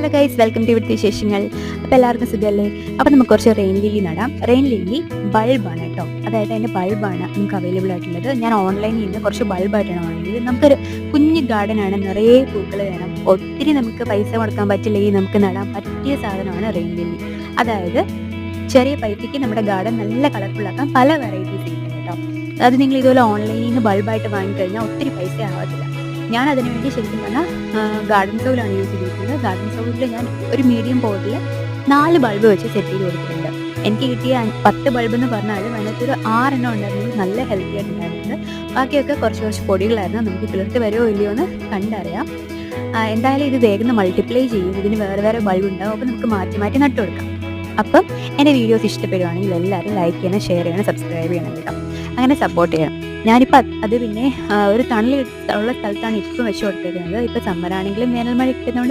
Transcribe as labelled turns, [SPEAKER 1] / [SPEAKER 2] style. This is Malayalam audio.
[SPEAKER 1] ഹലോ ഗൈസ് വെൽക്കം ടു ഇവിടുത്തെ വിശേഷങ്ങൾ. അപ്പോൾ എല്ലാവർക്കും സുഖമല്ലേ അപ്പോൾ നമുക്ക് കുറച്ച് റെയിൻ ലില്ലി നടാം. റെയിൻ ലില്ലി ബൾബാണ് കേട്ടോ അതായത് അതിന്റെ ബൾബാണ് നമുക്ക് അവൈലബിൾ ആയിട്ടുള്ളത്. ഞാൻ ഓൺലൈനിൽ നിന്ന് കുറച്ച് ബൾബായിട്ടാണ് വാങ്ങിയത്. നമുക്കൊരു കുഞ്ഞ് ഗാർഡനാണ് നിറയെ പൂക്കൾ വേണം. ഒത്തിരി നമുക്ക് പൈസ കൊടുക്കാൻ പറ്റില്ലെങ്കിൽ നമുക്ക് നടാൻ പറ്റിയ സാധനമാണ് റെയിൻ ലില്ലി അതായത് ചെറിയ പൈസയ്ക്ക് നമ്മുടെ ഗാർഡൻ നല്ല കളർഫുള്ളാക്കാൻ പല വെറൈറ്റീസ് ഉണ്ട് കേട്ടോ അത് നിങ്ങൾ ഇതുപോലെ ഓൺലൈനിൽ നിന്ന് ബൾബായിട്ട് വാങ്ങിക്കഴിഞ്ഞാൽ ഒത്തിരി പൈസ ആവത്തില്ല. ഞാൻ അതിനു വേണ്ടി ശരിക്കും പറഞ്ഞാൽ ഗാർഡൻ സൗലാണ് യൂസ് ചെയ്തിരിക്കുന്നത്. ഗാർഡൻ സൗലിൽ ഞാൻ ഒരു മീഡിയം പോട്ടിൽ നാല് ബൾബ് വെച്ച് സെറ്റ് ചെയ്ത് കൊടുത്തിട്ടുണ്ട്. എനിക്ക് കിട്ടിയ പത്ത് ബൾബ് എന്ന് പറഞ്ഞാലും അതിനകത്തൊരു ആറെണ്ണം ഉണ്ടായിരുന്നത് നല്ല ഹെൽത്തി ആയിട്ടുണ്ടായിരുന്നത്. ബാക്കിയൊക്കെ കുറച്ച് കുറച്ച് പൊടികളായിരുന്നു. നമുക്ക് കിളിർത്ത് വരുമോ ഇല്ലയോ എന്ന് കണ്ടറിയാം. എന്തായാലും ഇത് വേഗം മൾട്ടിപ്ലൈ ചെയ്യും. ഇതിന് വേറെ വേറെ ബൾബ് ഉണ്ടാവും. അപ്പോൾ നമുക്ക് മാറ്റി മാറ്റി നട്ടു കൊടുക്കാം. അപ്പം എന്റെ വീഡിയോസ് ഇഷ്ടപ്പെടുവാണെങ്കിൽ എല്ലാവരും ലൈക്ക് ചെയ്യണം ഷെയർ ചെയ്യണം സബ്സ്ക്രൈബ് ചെയ്യണം കേട്ടോ. അങ്ങനെ സപ്പോർട്ട് ചെയ്യണം. ഞാനിപ്പോൾ അത് പിന്നെ ഒരു തണൽ ഉള്ള സ്ഥലത്താണ് ഇപ്പം വെച്ച് കൊടുത്തേക്കുന്നത് ഇപ്പോൾ സമ്മറാണെങ്കിലും വേനൽ മഴ കിട്ടുന്നതുകൊണ്ട്